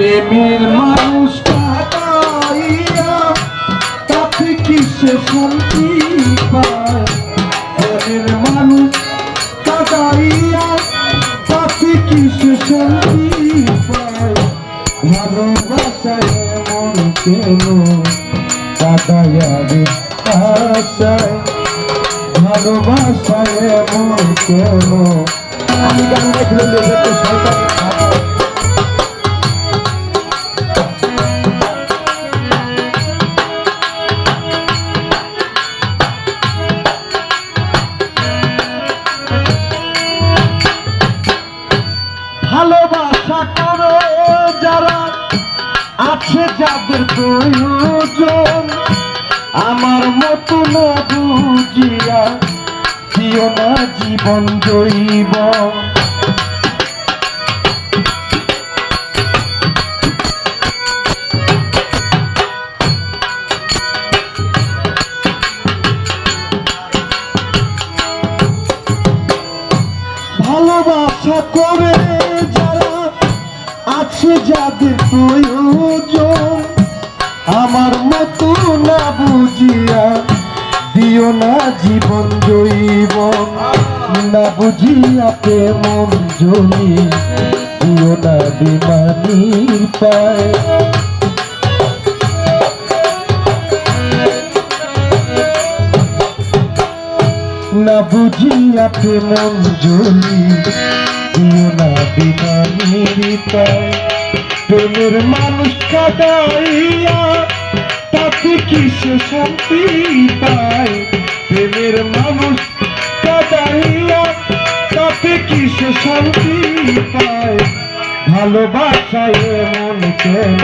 প্রেমের মানুষ কাটাইয়া তাতে কিসে শান্তি পায়? প্রেমের মানুষ কাটাইয়া তাতে কিসে শান্তি পায়? ভালোবাসায় মন কেন? কাটাইয়া রে ভালোবাসায় মন কেন? আমি গান দেখলে যাদের প্রয়োজন। আমার মতো না বুঝিয়া দিও না জীবন জৈব। ভালোবাসা করে যারা আছে যাদের প্রয়োজন, আমার মতো না বুঝিয়া দিও না জীবন জৈব না বুঝিয়া প্রেমন জমি, দিও না বিমানির পায়। না বুঝিয়া প্রেমন জমি দিও না পায় প্রেমের মানুষ কাটাইয়া তাতে কিসে শান্তি পায়? প্রেমের মানুষ কাটাইয়া তাতে কিসে শান্তি পায়? ভালোবাসায় মন কেন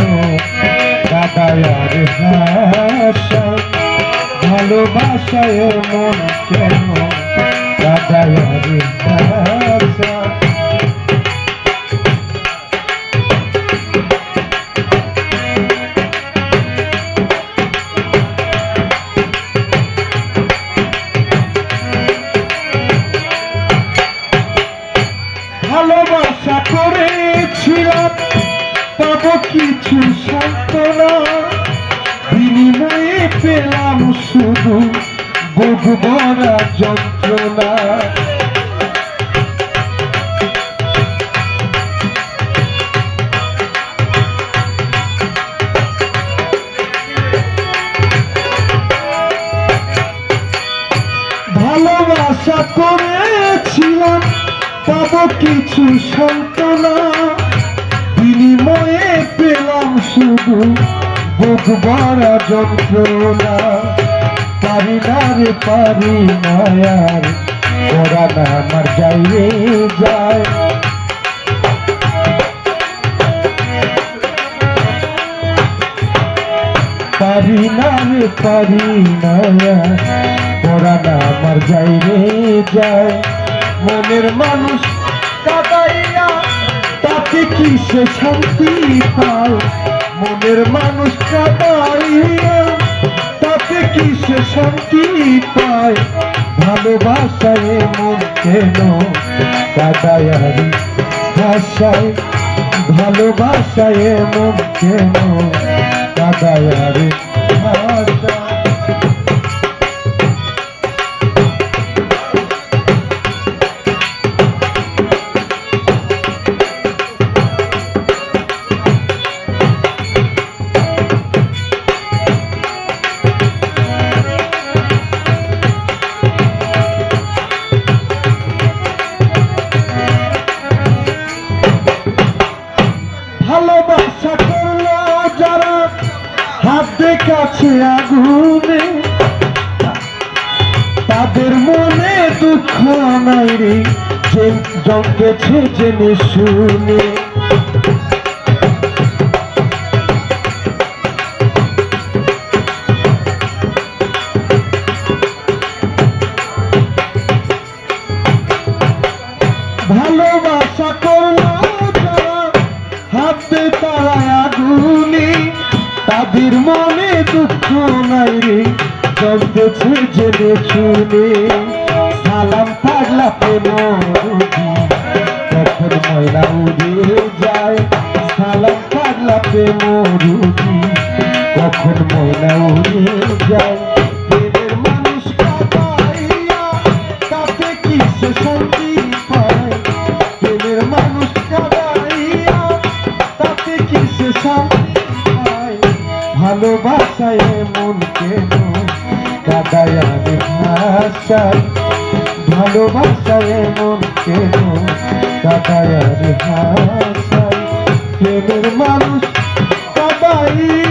কাটায়ার হাসা? ভালোবাসায় মন কেন কাটায়ার হাসা? ভালোবাসা করেছিলাম পাবো কিছু সান্ত্বনা। বিনিময়ে পেলাম শুধু বুক ভরা যন্ত্রণা। কিছু সান্ত্বনা। বিনিময়ে পেলাম শুধু বুক ভরা যন্ত্রণা। পারি না রে, পারি মায়ার ওরা না আমার যাইরে যায়। পারি না রে, পারি মায়া ওরা না আমার যাইরে যায়। মনের মানুষ তাতে কি সে শান্তি পায়? মনের মানুষ কাটাইয়া তাতে কি সে শান্তি পায়? ভালোবাসায় মন কেন কাটায়ারি ভাষায়, ভালোবাসায় মন কেন কাটায়ারি হাতে কাছে আগুনে তাদের মনে দুঃখ নাই রে যে জন্মেছে জেনে শুনে ভালোবাসা তাদের মনে দুঃখ নাই রে চলতেছে জেনে শুনে। সালাম পাগলা প্রেম উড়ে যায়। সালাম পাগলা মরুদি কখন উড়ে ভালোবাসায় মন কেন কাদায় হাসাই ভালোবাসায় মন কেন কাদায় হাসাই প্রেমের মানুষ কাদাইয়া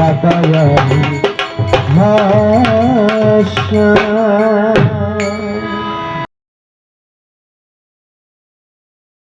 কাদায়ামি ভাষা